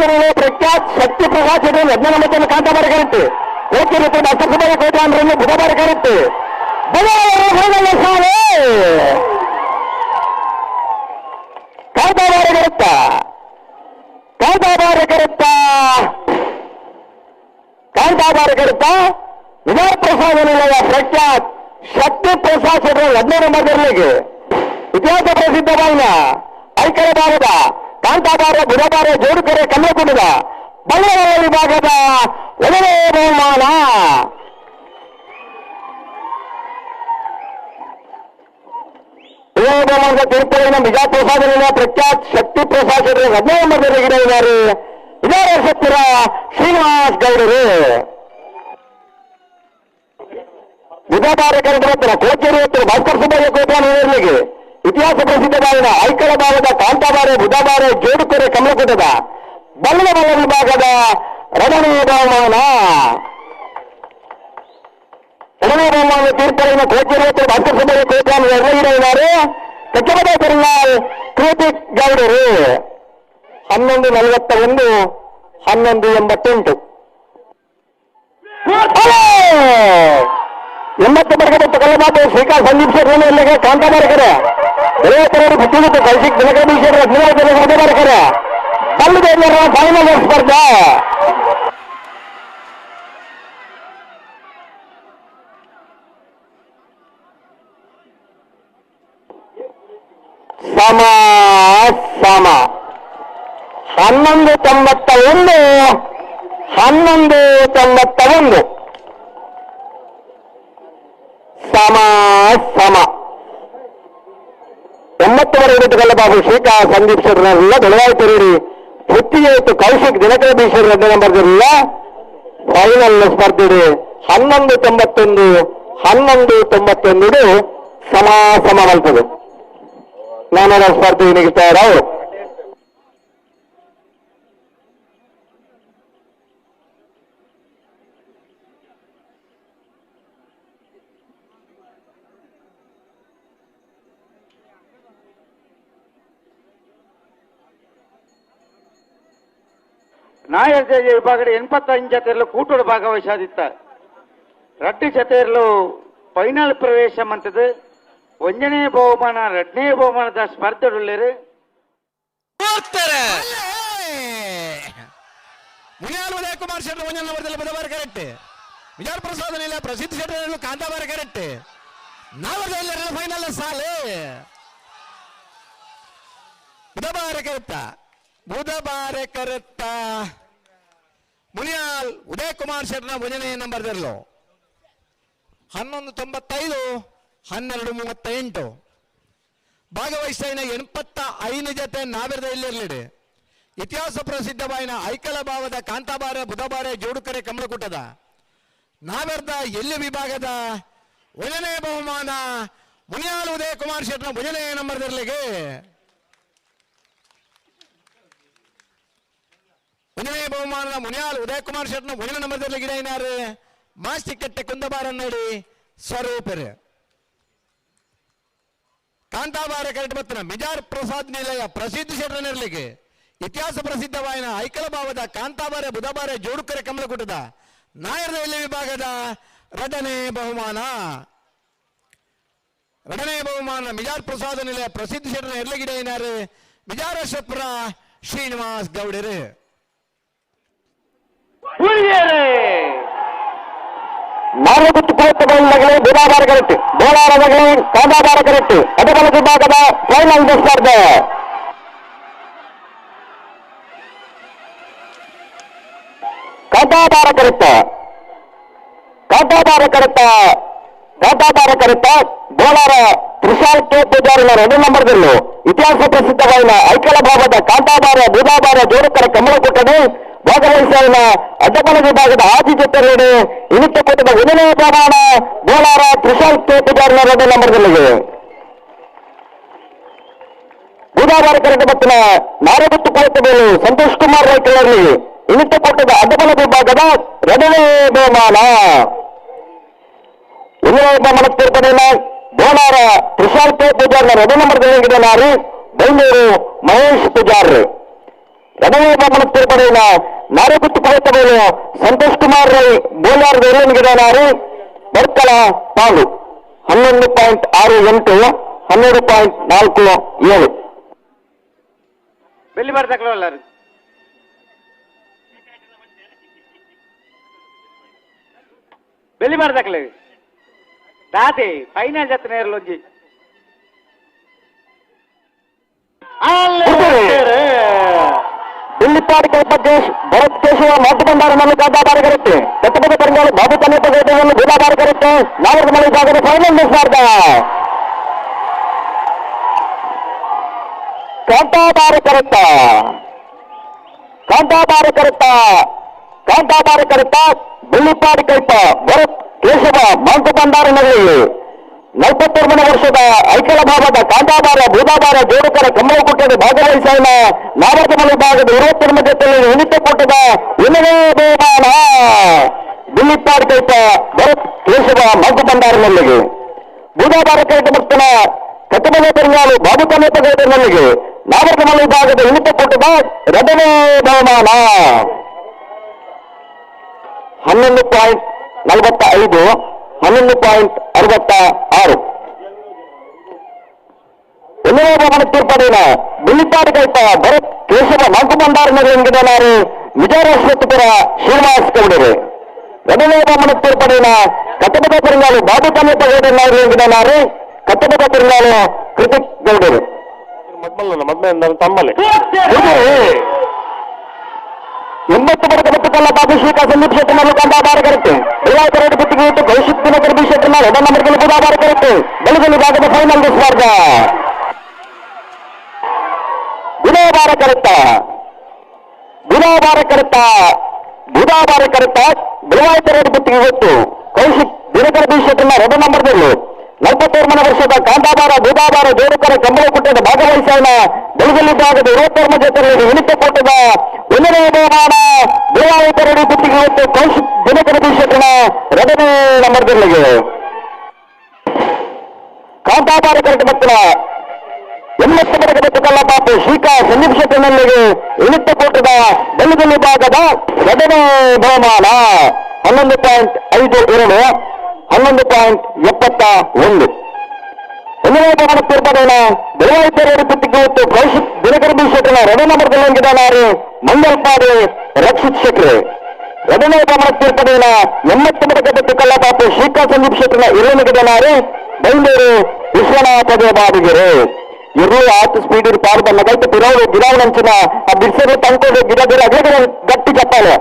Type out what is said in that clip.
ಪ್ರಸಾದನಿಗೆ ಪ್ರಖ್ಯಾತ್ ಶಕ್ತಿ ಪ್ರಕಾಶ್ ಇದೆ ಯಜ್ಞನಮತನ್ನು ಕಾಂತಾಬಾರ ಕರೆಕ್ಟ್ ಕೋಚಿರುತ್ತೆ ರೂಪಾಯಿ ಸುಬ್ಬಯ್ಯ ಕೋಟೆ ಕರೆಕ್ಟ್ ಬುಧವಾರ ಹೋಗಲ್ಲ ಸಾಲೆ ಕಾಂತಾಬಾರ ಕರೆಕ್ಟಾ ಕಾಂತಾಬಾರ ಕರೆಕ್ಟಾ ಕಾಂತಾಬಾರ ಕರೆಕ್ಟಾ ವಿಜಯ ಪ್ರಸಾದ ನಿಲಯ ಪ್ರಖ್ಯಾತ್ ಶಕ್ತಿ ಪ್ರಸಾದ್ ಮೊದಲಿಗೆ ಇತಿಹಾಸ ಪ್ರಸಿದ್ಧವಾದ ಐಕಳ ಭಾಗದ ಕಾಂತಾಬಾರ ಬುಧವಾರ ಜೋಡುಕೆರೆ ಕಲ್ಲಕುಂಡದ ಬಳ್ಳಾರಿ ವಿಭಾಗದ ಒಳ್ಳೆಯ ಬಹುಮಾನ. ಬಹುಮಾನದ ತೀರ್ಥಳಿನ ವಿಜಯ ಪ್ರಸಾದ ನಿಲಯ ಪ್ರಖ್ಯಾತ್ ಶಕ್ತಿ ಪ್ರಸಾದ್ ಹದಿನೈದು ಇದರ ಇದ್ದಾರೆ. ವಿಜಯ ಸತ್ತಿರ ಶ್ರೀನಿವಾಸ್ ಗೌಡರು. ಬುಧವಾರ ಕಾರ್ಯಕ್ರಮದ ಕೋಚೇರಿ ಭಾಸ್ಕರ್ ಸುಬ್ಬಯ್ಯ ಕೋಟ್ಯಾನಿಗೆ ಇತಿಹಾಸ ಪ್ರಸಿದ್ಧವಾದ ಐಕಳ ಭಾಗದ ಕಾಂತಾಬಾರೆ, ಬುಧಬಾರೆ, ಜೋಡುಕೆರೆ, ಕಮಲಕೂಟದ ಬಲ್ಲದ ಬಲ್ಲ ವಿಭಾಗದ ರಮಣೀಯ ಬಹುಮಾನ. ರಮಣೀಯ ಬಹುಮಾನ ತೀರ್ಥಳಿನ ಕೋಚೇರಿ ಮತ್ತು ಭಾಸ್ಕರ್ ಸುಬ್ಬಯ್ಯ ಕೋಟ್ಯಾನಿ ಇದ್ದಾರೆ ಕಚ್ಚಮದ ತಿರುನಾಳ್ ಕೃತಿಕ್ ಗೌಡರು. ಹನ್ನೊಂದು ನಲವತ್ತ ಒಂದು ಹನ್ನೊಂದು ಎಂಬತ್ತೆಂಟು. ಎಂಬತ್ತು ಬರ್ಗದತ್ತು ಕಲ್ಲಮಾತು ಶ್ರೀಕಾಂತ್ ಸಂದೀಪ್ ಸರ್ ಇಲ್ಲಿಗೆ ಕಾಂತ ಬರ್ಕರೆ ಬೆಳೆಯತ್ತರವರು ಬುದ್ಧಿಮತ್ತು ಕೌಶಿಕ್ ದಿನಕರ ಹದಿನೈದು ಮಧ್ಯ ಬರ್ಕರೆ ಬಲ್ಲದ ಫೈನಲ್ ಸ್ಪರ್ಧೆ. ಸಮ ಸಮ. ಹನ್ನೊಂದು ತೊಂಬತ್ತ ಒಂದು, ಹನ್ನೊಂದು ತೊಂಬತ್ತ ಒಂದು. ಸಮ ಸಮ ಒಂಬತ್ತುವರೆ ಇಟ್ಟುಕೊಳ್ಳ ಬಾಬು ಶ್ರೀಕಾ ಸಂದೀಪ್ ಶೆಟ್ಟರ್ನೆಲ್ಲ ತೆರೀರಿ ಹೊತ್ತಿಗೆ ಇತ್ತು ಕೌಶಿಕ್ ದಿನಕರ ಬೀಶ್ವರ ಎರಡನೇ ನಂಬರ್ದಿಲ್ಲ ಫೈನಲ್ ಸ್ಪರ್ಧೆ ಹನ್ನೊಂದು ತೊಂಬತ್ತೊಂದು ಹನ್ನೊಂದು ತೊಂಬತ್ತೊಂದು ಸಮ ಸಮ ಬರ್ತದೆ. ನಾನೆಲ್ಲ ಸ್ಪರ್ಧೆ ನಿಗಿತಾ ಅವರು ನಾಯರ್ ಜೆ ವಿಭಾಗದ ಎಂಬತ್ತೈದು ಜತೆಯಲ್ಲೂ ಕೂಟೋಡು ಭಾಗವಹಿಸಾದಿತ್ತ. ರಡ್ಡು ಜತೆಯಲ್ಲೂ ಫೈನಲ್ ಪ್ರವೇಶ ಮಂತದ್ದು ಒಂಜನೇ ಬಹುಮಾನ ಎರಡನೇ ಬಹುಮಾನದ ಸ್ಪರ್ಧೆ ಮೂವತ್ತರ ಮುನಿಯಾಲ್ ಉದಯ ಕುಮಾರ್ ಶೆಟ್ಟರ್ ಒಂಜಲ್ ನಂಬರ್ದಲ್ಲಿ ಬುಧವಾರ ಕರೆಕ್ಟ್ ವಿಜಯ ಪ್ರಸಾದ್ ಇಲ್ಲ ಪ್ರಸಿದ್ಧ ಶೆಟ್ಟರ್ ಕಾಂತಾವಾರ ಕರೆಕ್ಟ್ ನಾವದಲ್ಲಿ ಫೈನಲ್ ಸಾಲೆ. ಬುಧವಾರ ಕರೆಕ್ಟ ಬುಧವಾರ ಕರೆತ್ತ. ಮುನಿಯಾಲ್ ಉದಯ ಕುಮಾರ್ ಶೆಟ್ಟರ್ನ ಭಜನೆಯನ್ನು ಬರೆದಿರಲು ಹನ್ನೊಂದು ತೊಂಬತ್ತೈದು, ಹನ್ನೆರಡು ಮೂವತ್ತ ಎಂಟು ಭಾಗವಹಿಸಿದ ಎಂಪತ್ತ ಐದು ಜತೆ ನಾವಿರದ ಇಲ್ಲಿರಲಿಡಿ. ಇತಿಹಾಸ ಪ್ರಸಿದ್ಧವಾಯಿನ ಐಕಲ ಭಾವದ ಕಾಂತಾಬಾರೆ, ಬುಧಬಾರೆ, ಜೋಡುಕರೆ, ಕಮಲಕುಟದ. ನಾವೆರ್ದ ಎಲ್ಲಿ ವಿಭಾಗದ? ಒಂದನೇ ಬಹುಮಾನ ಮುನಿಯಾಲ್ ಉದಯ ಕುಮಾರ್ ಶೆಟ್ನ ನಂಬರ್ ನಂಬರ್ದಿರ್ಲಿಗೆ ಒಂದನೇ ಬಹುಮಾನದ ಮುನಿಯಾಲ್ ಉದಯ ಕುಮಾರ್ ಶೆಟ್ನ ಭುಜನ ನಂಬರ್ದಿರ್ಲಿಗೆ ಏನಾರು? ಕುಂದಬಾರ ನೋಡಿ. ಸ್ವರೂಪರು. ಕಾಂತಾಬಾರ ಕರೆಟ್ ಬತ್ತನ ಮಿಜಾರ್ ಪ್ರಸಾದ್ ನಿಲಯ ಪ್ರಸಿದ್ಧ ಶೆಟ್ಟರನಿರ್ಲಿಕ್ಕೆ ಇತಿಹಾಸ ಪ್ರಸಿದ್ಧವಾಯಿನ ಐಕಲ ಭಾವದ ಕಾಂತಾಬಾರ ಬುಧಬಾರ ಜೋಡುಕರೆ ಕಮಲಕುಟದ ನಾಯರ ಎಲ್ಲಿ ವಿಭಾಗದ? ರಟನೆ ಬಹುಮಾನ. ರಟನೆ ಬಹುಮಾನ ಮಿಜಾರ್ ಪ್ರಸಾದ ನಿಲಯ ಪ್ರಸಿದ್ಧ ಶೆಟ್ಟರ ಎರ್ಲಗಿಡ ಏನಾರು? ಮಿಜಾರ ಶಪ್ರ ಶ್ರೀನಿವಾಸ್ ಗೌಡರು. ನಾಲ್ಕು ಕುಳಿತುಕೊಳ್ಳಗಳೇ ಬುಧವಾರ ಕರೆಕ್ಟ್ ಬೋಳಾರದಲ್ಲಿ ಕಾಂತಾಬಾರ ಕರೆಕ್ಟ್ ಎಡಬಲ ವಿಭಾಗದ ಫೈನಲ್ ಸ್ಪರ್ಧೆ. ಕಾಟಾಬಾರ correct Kantabara correct Kantabara correct Bolar Trishal K ಪೂಜಾರಿನ ಎರಡು ನಂಬರ್ದಲ್ಲೂ ಇತಿಹಾಸ ಪ್ರಸಿದ್ಧವಾದ ಐಕಲ ಭಾಗದ ಕಾಂತಾಬಾರ ಬುಧಾಬಾರ ಕಮಲ ಕೊಟ್ಟಡೆ ಭಾಗವಹಿಸಿದ ಅಡ್ಡಬಲ ವಿಭಾಗದ ಆದಿ ಜೊತೆಗಡೆ ಇನಿತ್ಯ ಕೂಟದ ಒಂದನೇ ಪ್ರಮಾಣ ಬೋಳಾರ ತ್ರಿಶಾಲ್ ಕೆ ಪೂಜಾರಿನ ಎರಡು ನಂಬರ್ದಲ್ಲಿದೆ ಬುಧವಾರ ಕರೆದ ಬತ್ತಿನ ನಾರಗುತ್ತು ಕುಳಿತ ಮೇಲೆ ಸಂತೋಷ್ ಕುಮಾರ್ ರೈ ಕಲರ್ಲಿ ಇನಿತ್ಯ ಕೂಟದ ಅಡ್ಡಬಲ ವಿಭಾಗದ ಎರಡನೇ ಬಹುಮಾನ ಇನ್ನೂರ ಮನಸ್ತಿರ್ಪಡೆಯ ಬೋಳಾರ ತ್ರಿಶಾಲ್ ಕೆ ಪೂಜಾರ್ನ ಎರಡು ನಂಬರ್ ನಾರಿ ಬೈಂದೂರು ಮಹೇಶ್ ಪೂಜಾರ್ ಎರಡನೇ ಬಹುಮಾನ ಸೇರ್ಪಡೆಯಿನ ನಾರು ಗುತ್ತು ಕುಳಿತವರು ಸಂತೋಷ್ ಕುಮಾರ್ ರೈ ಬೋಲಾರ್ ನಾರಿ ಬರ್ಕಳ ಪಾಲು. ಹನ್ನೊಂದು ಪಾಯಿಂಟ್ ಆರು ಎಂಟು, ಹನ್ನೆರಡು ಪಾಯಿಂಟ್ ನಾಲ್ಕು ಏಳು. ಬೆಲ್ಲಿ ಬರ್ದಾಕ್ಲು ಎಲ್ಲರೂ? ಬೆಲ್ಲಿ ಬರ್ದಾಕ್ಲೆ ದಾದೆ ಫೈನಲ್ ಜೊತೆ ನೇರ್ಲೊಂಜಿ ದಿಲ್ಲಿಪಾಡಿ ಕಲ್ಪದೇಶ್ ಭರತ್ ಕೇಶವ ಮಾತು ಬಂಡಾರ ಮಲ್ಲಿಕಾದ ಬಾರಿಗರುತ್ತೆ ಕಟ್ಟಬದ ಪರಂಗಾಳು ಬಾಬು ತನ್ನೆಪ್ಪ ಗೌಡವನ್ನು ಬೂದಾ ಬಾರಿಗರುತ್ತೆ ನಾಲ್ಕು ಮಳೆ ಭಾಗದ ಫೈನಲ್ ಮಿಸ್ ಮಾಡ್ದ ಕಾಂತಾ ಬಾರಿ ಕರೆತ್ತ ಕಾಂತಾ ಬಾರಿ ಕರೆತ್ತ ಕಾಂತಾ ಬಾರಿ ಕರೆತ್ತ ಬಿಲ್ಲಿಪಾಡಿ ಕಲ್ಪ ಭರತ್ ಕೇಶವ ಮಾತು ಬಂಡಾರನಲ್ಲಿ ನಲವತ್ತೊಂಬನೇ ವರ್ಷದ ಐಕಲ ಭಾಗದ, ಕಾಂತಾಬಾರ ಬೂದಾಬಾರ ಜೋಡುಕರ ಕಮ್ಮಲಕುಟ್ಟದ ಭಾಗವಹಿಸಿದ ನಾವರ್ಗಮಲ ಭಾಗದ ಇರುವತ್ತೆರಡನೇ ಜೊತೆಯಲ್ಲಿ ಉಳಿತ ಕೊಟ್ಟದ ಇನ್ನನೇ ಬಹುಮಾನ ಬಿಲ್ಲಿಪ್ಪಾಡ್ ಕೈತ ಭರತ್ ಕೇಶವ ಮಗ್ಗು ಭಂಡಾರನಲ್ಲಿಗೆ ಬೂದಾಬಾರ ಕೈತ ಮಕ್ಕಳ ಕಟ್ಟಮನೆ ಪರಿಣಾಮ ಬಾಬು ಕನ್ನೆಪ್ಪ ಗೌಡನಲ್ಲಿಗೆ ನಾವರ್ಗಮಲ ಭಾಗದ ಉಳಿತ ಕೊಟ್ಟದ ಎರಡನೇ ಬಹುಮಾನ ಹನ್ನೊಂದು ಪಾಯಿಂಟ್ ನಲವತ್ತ ಐದು ಹನ್ನೊಂದು ಪಾಯಿಂಟ್ ಅರವತ್ತ ಆರು ಒಂದನೇ ಬಹುಮಾನ ತೀರ್ಪಡಿನ ಬಿಲ್ಲಿಪಾಡಿ ಕೈತ ಭರತ್ ಕೇಶವ ನಾಲ್ಕು ಭಂಡಾರನಲ್ಲಿ ಎಂಗಿದನಾರು ವಿಜಯರಾಶ್ವತ್ಪುರ ಶ್ರೀನಿವಾಸ್ ಗೌಡರು ಎರಡನೇ ಬಹುಮಾನ ತೀರ್ಪಡಿನ ಕಟ್ಟಬದ ಪೆರಿಂಗಾಲು ಬಾಬು ಕನ್ನೆಪ್ಪ ಗೌಡನಾರು ಎಂಗಿದನಾರು ಕಟ್ಟಬದ ಪೆರಿಂಗಾಲು ಕೃತಿಕ್ ಗೌಡರು ಮದ್ಮಲ್ಲ ಮದ್ಮ ತಮ್ಮಲ್ಲಿ ಎಂಬತ್ತು ಬಡಕ ಮತ್ತು ಕಲ್ಲ ಅಭಿಷೇಕ ಸಂದೀಪ್ ಶೆಟ್ಟಿನಲ್ಲಿ ಕಂಡ ಬಾರ ಬೆಳಗಲಿ ಭಾಗದ ಫೈನಲ್ ಸ್ಪರ್ಧ. ಬುಧ ಕರೆತ. ಕರುತ್ತ ಕರೆತ. ಬಾರ ಕರೆತ. ಬುಧ ಬುತ್ತಿಗೆ ಗೊತ್ತು ಕೌಶಿಕ್ ದಿನಕರ ಶೆಟ್ಟಿನ ಎರಡ ನಂಬರ್ದಲ್ಲಿ ನಲವತ್ತೋರ್ಮನ ವರ್ಷದ ಕಾಂತಾಬಾರ, ಬೂದಾಬಾರ ಜೋಡುಕರ ಕಂಬಳಕುಟ್ಟದ ಭಾಗವಹಿಸೋಣ. ಬೆಳಗಲಿ ಭಾಗದ ಇರುವತ್ತೋರ್ಮ ಜೊತೆಯಲ್ಲಿ ಉಳಿತ ಕೊಟ್ಟದ ಒಂದನೇ ಬಹುಮಾನ ಬೆಳಗಾವಿ ಬುತ್ತಿಗೆ ಮತ್ತು ಕೌಶಿಕ್ ದಿನಕರ ಭವಿಷ್ಯದ ಶೆಟ್ಟಿನ ಎರಡನೇ ನಂಬರ್ದಲ್ಲಿಗೆ ಕಾಂತಾಬಾರ ಕರೆದು ಮಕ್ಕಳ ಎಂಬತ್ತು ಬಡಗ ಮತ್ತು ಕಲ್ಲ ಪಾಪು ಶ್ರೀಕಾ ಸಂದೀಪ್ ಶೆಟ್ಟಿನಲ್ಲಿಗೆ ಇಳಿತ ಕೊಟ್ಟದ ಬೆಳಗಲಿ ಭಾಗದ ಎರಡನೇ ಬಹುಮಾನ ಹನ್ನೊಂದು ಪಾಯಿಂಟ್ ಐದು ಎರಡು ಹನ್ನೊಂದು ಪಾಯಿಂಟ್ ಎಪ್ಪತ್ತ ಒಂದು ಒಂದನೇ ಬಹುಮಾನ ತೀರ್ಪಡೋಣ ಬೆಳಗಾವಿ ಪೇರೆಯರು ಗುತ್ತಿಗೆ ಮತ್ತು ಕೌಶಿಕ್ ದಿನಕರ ಬಿ ಶೆಟ್ಟಿನ ಎರಡನೇ ನಂಬರ್ದಲ್ಲಿ ಎಂಗಿದಾರು ಮಂಗಲ್ಪಾಡಿ ರಕ್ಷಿತ್ ಶೆಟ್ರೆ ಎರಡನೇ ಬಹುಮಾನ ಸೇರ್ಪಡೆಯ ಎಂಬತ್ತು ಬಡಗ ಮತ್ತು ಕಲ್ಲ ಪಾಪು ಶ್ರೀಕಾ ಸಂದೀಪ್ ಶೆಟ್ಟಿನ ಇರುವನಿಗಿದನಾರು ಬೈಂದೂರು ವಿಶ್ವನಾಥ ಬಾಡಿಗೆರೆ ಇರು ಆತು ಸ್ಪೀಡ್ ಪಾಲ್ಬಲ್ಲ ಕೈತ ಪಿರಾವು ಗಿರಾವಣಂಚಿನ ಆ ಬಿರ್ಸರು ತಂಕೋದು, ಗಿಡ ಗಿಡ ಅದೇ ಗಟ್ಟಿ ಚಪ್ಪಾಳೆ